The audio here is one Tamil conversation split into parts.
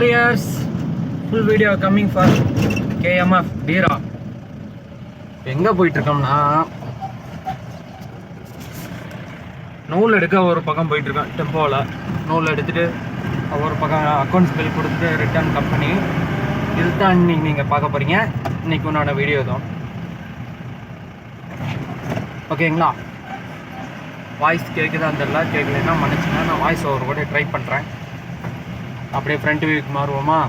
Warriors full video coming for KMF Dera எங்கே போயிட்டுருக்கோம்னா நூல் எடுக்க ஒரு பக்கம் போயிட்டுருக்கோம். டெம்போவில் நூல் எடுத்துகிட்டு ஒரு பக்கம் அக்கௌண்ட்ஸ் பில் கொடுத்துட்டு ரிட்டர்ன் கம்பெனி இதுதான் இன்னைக்கு நீங்கள் பார்க்க போகிறீங்க இன்னைக்கு உன்னோட வீடியோ தான் ஓகேங்களா வாய்ஸ் கேட்குதான் தெரில கேட்கலன்னா மன்னிச்சுன்னா நான் வாய்ஸ் ஓவர் கூட ட்ரை பண்ணுறேன் அப்படியே ஃப்ரண்ட் வியூக்கு மாறுவோமா?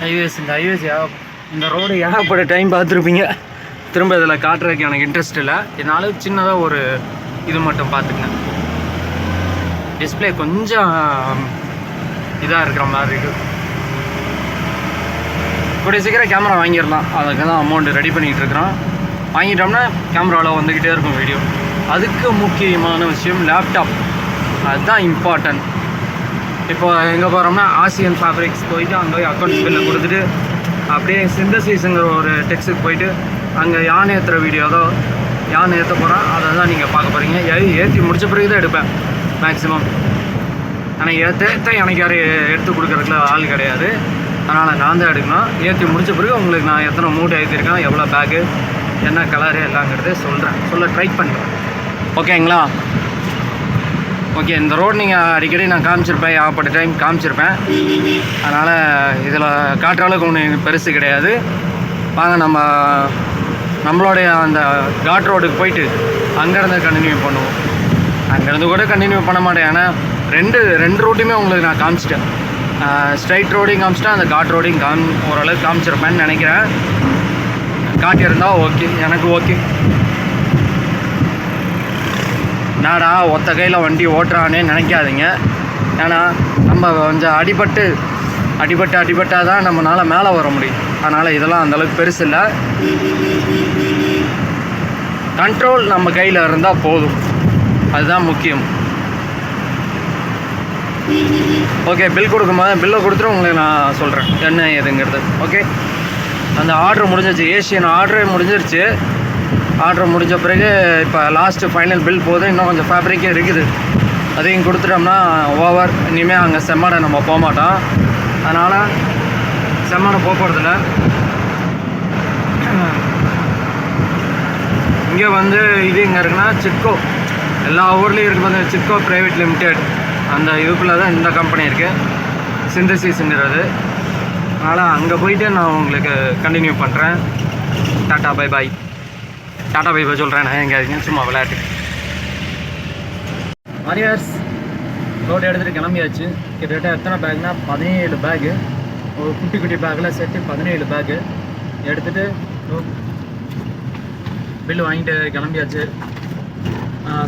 ஹைவேஸ் இந்த ஹைவேஸ் இந்த ரோடு ஏகப்பட்ட டைம் பார்த்துருப்பீங்க. திரும்ப இதில் காட்டுறதுக்கு எனக்கு இன்ட்ரெஸ்ட் இல்லை. என்னால் சின்னதாக ஒரு இது மட்டும் பார்த்துக்கங்க. டிஸ்பிளே கொஞ்சம் இதாக இருக்கிற மாதிரி இருக்குது கூடிய சீக்கிரம் கேமரா வாங்கிடலாம். அதுக்கு தான் அமௌண்ட் ரெடி பண்ணிகிட்டு இருக்கிறோம். வாங்கிட்டோம்னா கேமராவில் வந்துக்கிட்டே இருக்கும் வீடியோ அதுக்கு முக்கியமான விஷயம் லேப்டாப் அதுதான் இம்பார்ட்டன்ட் இப்போ எங்கே போகிறோம்னா ஆசியன் ஃபேப்ரிக்ஸ் போயிட்டு அங்கே போய் அக்கௌண்ட்ஸ் பில்லை கொடுத்துட்டு அப்படியே சிந்தசிஸுங்கிற ஒரு டெக்ஸுக்கு போயிட்டு அங்கே யானை ஏற்றுற வீடியோ தான் யானை ஏற்ற போகிறேன் அதை தான் நீங்கள் பார்க்க போகிறீங்க ஏற்றி முடிச்ச பிறகு தான் எடுப்பேன் மேக்ஸிமம் ஆனால் ஏற்ற எனக்கு யாரும் எடுத்து கொடுக்குறதுக்குல ஆள் கிடையாது. அதனால் நான் தான் எடுக்கணும். ஏற்றி முடிச்ச பிறகு உங்களுக்கு நான் எத்தனை மூட்டை ஏற்றிருக்கேன் எவ்வளோ பேக்கு என்ன கலரு எல்லாங்கிறத சொல்கிறேன் சொல்ல ட்ரை பண்ணுறேன் ஓகேங்களா ஓகே இந்த ரோடு நீங்கள் அடிக்கடி நான் காமிச்சிருப்பேன் ஏகப்பட்ட டைம் காமிச்சிருப்பேன். அதனால் இதில் காட்டுற அளவுக்கு ஒன்று பெருசு கிடையாது. வாங்க நம்ம நம்மளுடைய அந்த காட் ரோடுக்கு போயிட்டு அங்கேருந்து கண்டினியூ பண்ணுவோம். அங்கேருந்து கூட கண்டினியூ பண்ண மாட்டேன். ஏன்னா ரெண்டு ரெண்டு ரூட்டையுமே உங்களுக்கு நான் காமிச்சிட்டேன். ஸ்ட்ரைட் ரோடையும் காமிச்சிட்டேன் அந்த காட் ரோடையும் காம் ஓரளவுக்கு காமிச்சிருப்பேன்னு நினைக்கிறேன். காட்டியிருந்தால் ஓகே எனக்கு ஓகே நாடா ஒத்த கையில் வண்டி ஓட்டுறானே நினைக்காதீங்க. ஏன்னா நம்ம கொஞ்சம் அடிபட்டு அடிபட்டு அடிபட்டால் தான் நம்மளால் மேலே வர முடியும். அதனால் இதெல்லாம் அந்தளவுக்கு பெருசு இல்லை. கண்ட்ரோல் நம்ம கையில் இருந்தால் போதும். அதுதான் முக்கியம். ஓகே பில் கொடுக்கும்போது பில்லை கொடுத்துட்டு உங்களுக்கு நான் சொல்கிறேன் என்ன ஏதுங்கிறது. ஓகே அந்த ஆர்டர் முடிஞ்சிருச்சு. ஏஷியன் ஆர்டர் முடிஞ்சிருச்சு. ஆர்டர் முடிஞ்ச பிறகு இப்போ லாஸ்ட்டு ஃபைனல் பில் போதும். இன்னும் கொஞ்சம் ஃபேப்ரிக்கே இருக்குது. அதையும் கொடுத்துட்டோம்னா ஓவர் இனிமேல் அங்கே செம்மடை நம்ம போக மாட்டோம். அதனால் செம்மடை போக போகிறதில்ல இங்கே வந்து இது இங்கே இருக்குன்னா சிட்கோ. எல்லா ஊர்லேயும் இருக்குது பார்த்தீங்கன்னா சிட்கோ ப்ரைவேட் லிமிடெட் அந்த இதுக்குள்ளே தான் இந்த கம்பெனி இருக்குது சிந்தசிஸுங்கிறது அதனால் அங்கே போயிட்டு நான் உங்களுக்கு கண்டினியூ பண்ணுறேன் tata bye bye tata bye bye சொல்கிறேன் நான் எங்கேயாச்சுங்க சும்மா விளையாட்டு மாரியார்ஸ் ரோடு எடுத்துகிட்டு கிளம்பியாச்சு. கிட்டத்தட்ட எத்தனை பேக்னா பதினேழு பேகு ஒரு குட்டி குட்டி பேக்கில் சேர்த்து பதினேழு பேக்கு எடுத்துகிட்டு பில்லு வாங்கிட்டு கிளம்பியாச்சு.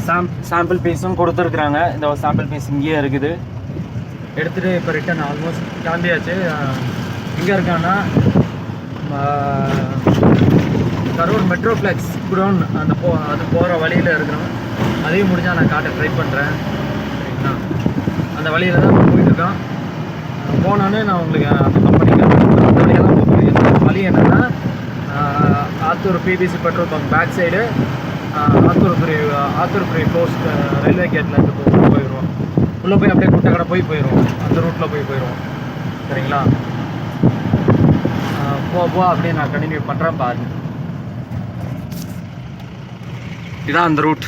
சாம் சாம்பிள் பீஸும் கொடுத்துருக்குறாங்க. இந்த சாம்பிள் பீஸ் இங்கேயே இருக்குது. எடுத்துகிட்டு இப்போ ரிட்டன் ஆல்மோஸ்ட் கிளம்பியாச்சு. எங்கே இருக்கான்னா கரூர் மெட்ரோப்ளெக்ஸ் குடோன் அந்த போ அது போகிற வழியில் இருக்கிறோம் அதையும் முடிஞ்சால் நான் காட்ட ட்ரை பண்ணுறேன் சரிங்களா? அந்த வழியில் தான் நம்ம போயிட்டுருக்கோம் போனோன்னே நான் உங்களுக்கு அந்த கம்பெனிக்கு அந்த வழியெல்லாம் போக வழி என்னென்னா Attur BBC petrol bunk back side Atturpuri Atturpuri cost railway கேட்டில் இருந்து போயிடுவோம். உள்ளே போய் அப்படியே குட்டை கடை போய் போயிடுவோம். அந்த ரூட்டில் போய் போயிடுவோம். சரிங்களா? போ போ அப்படியே நான் கண்டினியூ பண்ணுறேன் பாருங்க. இதான் அந்த ரூட்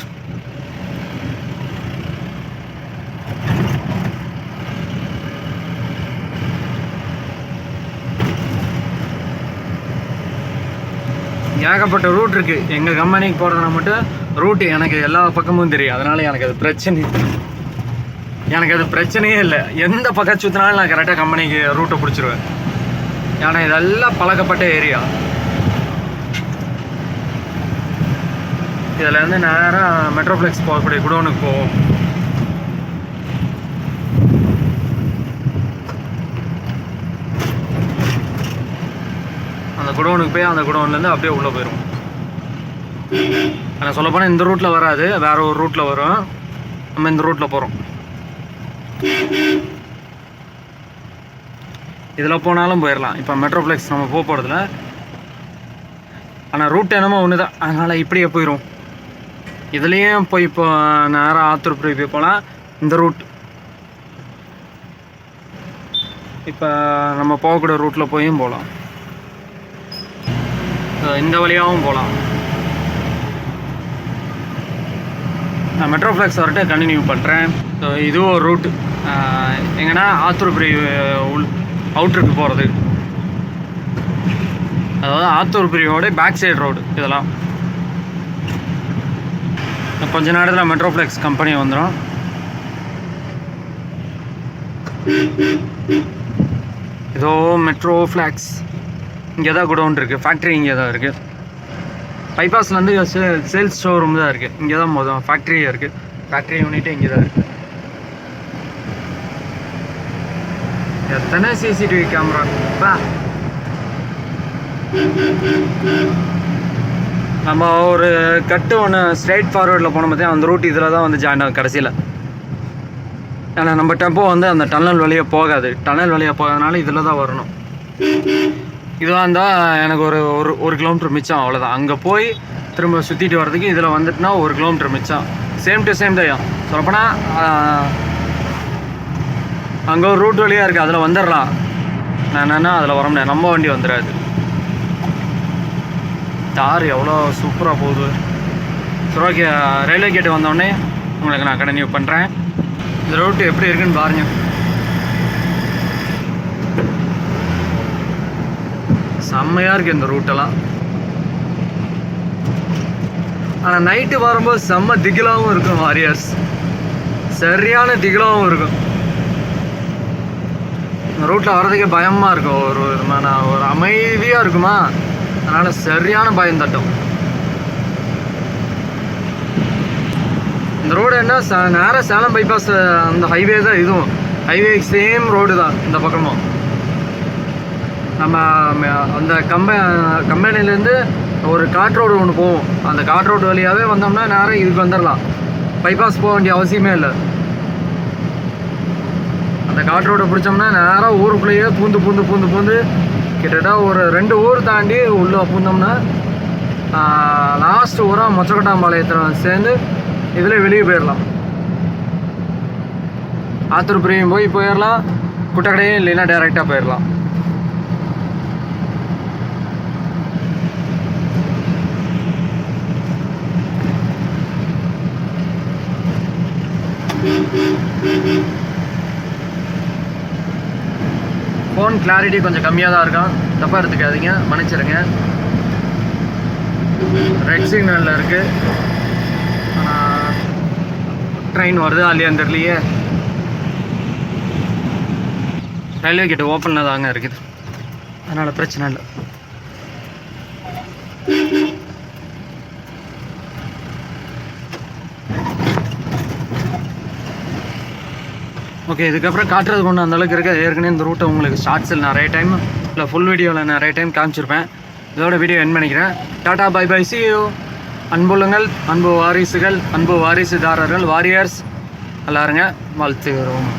ஏகப்பட்ட ரூட் இருக்கு. எங்க கம்பெனிக்கு போறதுனா மட்டும் ரூட் எனக்கு எல்லா பக்கமும் தெரியும். அதனால எனக்கு அது பிரச்சனை எனக்கு அது பிரச்சனையே இல்லை. எந்த பக்கம் சுற்றினாலும் நான் கரெக்டாக கம்பெனிக்கு ரூட்டை பிடிச்சிருவேன். ஏன்னா இதெல்லாம் பழக்கப்பட்ட ஏரியா இதில் இருந்து நேராக மெட்ரோப்ளெக்ஸ் போகக்கூடிய குடோனுக்கு போவோம். குடோனுக்கு போய் அந்த குடோன்லேருந்து அப்படியே உள்ளே போயிடும் ஆனால் சொல்லப்போனால் இந்த ரூட்டில் வராது வேறு ஒரு ரூட்டில் வரும். நம்ம இந்த ரூட்டில் போகிறோம் இதில் போனாலும் போயிடலாம் இப்போ மெட்ரோப்ளெக்ஸ் நம்ம போக போகிறதுல ஆனால் ரூட் என்னமோ ஒன்று தான் அதனால் இப்படியே போயிடும் இதுலேயும் போய் இப்போ நேராக ஆத்திர போய் போகலாம் இந்த ரூட் இப்போ நம்ம போகக்கூடிய ரூட்டில் போயும் போகலாம் இந்த வழியாகவும் போகலாம் நான் மெட்ரோஃப்ளெக்ஸ் வரட்டு கண்டினியூ பண்ணுறேன் ஸோ இதுவும் ஒரு ரூட் எங்கன்னா ஆத்தூர்புரி உள் அவுட்ருக்கு போகிறது அதாவது ஆத்தூர்புரியோட பேக் சைடு ரோடு இதெல்லாம். கொஞ்ச நேரத்தில் மெட்ரோஃப்ளெக்ஸ் கம்பெனி வந்துடும் இதோ மெட்ரோ ஃப்ளாக்ஸ் இங்கே தான் குடவுன் இருக்குது ஃபேக்ட்ரி இங்கே தான் இருக்குது பைபாஸ்லேருந்து சேல்ஸ் ஷோரூம் தான் இருக்குது இங்கே தான் மொதல் ஃபேக்ட்ரியே இருக்குது ஃபேக்ட்ரி யூனிட்டே இங்கே தான் இருக்குது எத்தனை சிசிடிவி கேமரா பா. நம்ம ஒரு கட்டு ஒன்று ஸ்ட்ரைட் ஃபார்வேர்டில் போன பார்த்தீங்கன்னா அந்த ரூட் இதில் தான் வந்து ஜாயின் ஆகும் கடைசியில். ஏன்னா நம்ம டெம்போ வந்து அந்த டனல் வழியாக போகாது. டனல் வழியாக போகாதனால இதில் தான் வரணும். இதுவாக இருந்தால் எனக்கு ஒரு ஒரு ஒரு கிலோமீட்டர் மிச்சம் அவ்வளோதான் அங்கே போய் திரும்ப சுற்றிட்டு வர்றதுக்கு இதில் வந்துட்டுனா ஒரு கிலோமீட்டர் மிச்சம். சேம் டு சேம் தான் சொல்லப்போனால் அங்கே ஒரு ரூட் வழியாக இருக்குது அதில் வந்துடலாம் நான் என்னென்னா அதில் வர முடியாது. நம்ம வண்டி வந்துடாது தார் எவ்வளோ சூப்பராக போகுது. சரி ஓகே ரயில்வே கேட்டு வந்தோடனே உங்களுக்கு நான் கண்டினியூ பண்ணுறேன் இந்த ரூட்டு எப்படி இருக்குன்னு பாருங்க. செம்மையாக இருக்குது இந்த ரூட்டெல்லாம் ஆனால் நைட்டு வரும்போது செம்ம திகிலாகவும் இருக்கும் வாரியர்ஸ் சரியான திகிலாகவும் இருக்கும். இந்த ரூட்டில் வர்றதுக்கே பயமாக இருக்கும். ஒரு விதமான ஒரு அமைதியாக இருக்குமா? அதனால் சரியான பயம் தட்டும். இந்த ரோடு என்ன ச நேராக சேலம் பைபாஸ் அந்த ஹைவே தான் இதுவும். ஹைவே சேம் ரோடு தான் இந்த பக்கமும். நம்ம அந்த கம்ப கம்பெனிலேருந்து ஒரு காட் ரோடு ஒன்று போகும் அந்த காட் ரோடு வழியாகவே வந்தோம்னா நேராக இதுக்கு வந்துடலாம் பைபாஸ் போக வேண்டிய அவசியமே இல்லை. அந்த காட் ரோடை பிடிச்சோம்னா நேராக ஊருக்குள்ளேயே பூந்து பூந்து பூந்து பூந்து கிட்டத்தட்ட ஒரு ரெண்டு ஊர் தாண்டி உள்ளே பூந்தோம்னா லாஸ்ட் ஊராக மொச்சக்கட்டாம்பாளையத்தில் சேர்ந்து இதில் வெளியே போயிடலாம் ஆத்தூர் பிரியும் போய் போயிடலாம் குட்டக்கடையும் இல்லைன்னா டைரெக்டாக போயிடலாம் ஃபோன் கிளாரிட்டி கொஞ்சம் கம்மியாக தான் இருக்கும் தப்பாக எடுத்துக்காதீங்க. மன்னிச்சிருங்க. ரெட் சிக்னலில் இருக்குது ஆனால் ட்ரெயின் வருது இல்லையான்னு தெரியலையே. ரயில்வே கேட்டு ஓப்பனில் தாங்க இருக்குது. அதனால் பிரச்சனை இல்லை. ஓகே இதுக்கப்புறம் காட்டுறது கொண்டு அந்தளவுக்கு இருக்குது. இருக்க ஏற்கனவே இந்த ரூட்டை உங்களுக்கு ஷார்ட்ஸில் நிறைய டைம் இல்லை ஃபுல் வீடியோவில் நிறைய டைம் காமிச்சிருப்பேன். இதோட வீடியோ என் பண்ணிக்கிறேன். Tata bye bye see you அன்பு வாரிசுகள் அன்பு வாரிசுதாரர்கள் வாரியர்ஸ் எல்லாருங்க வாழ்த்துகிறோம்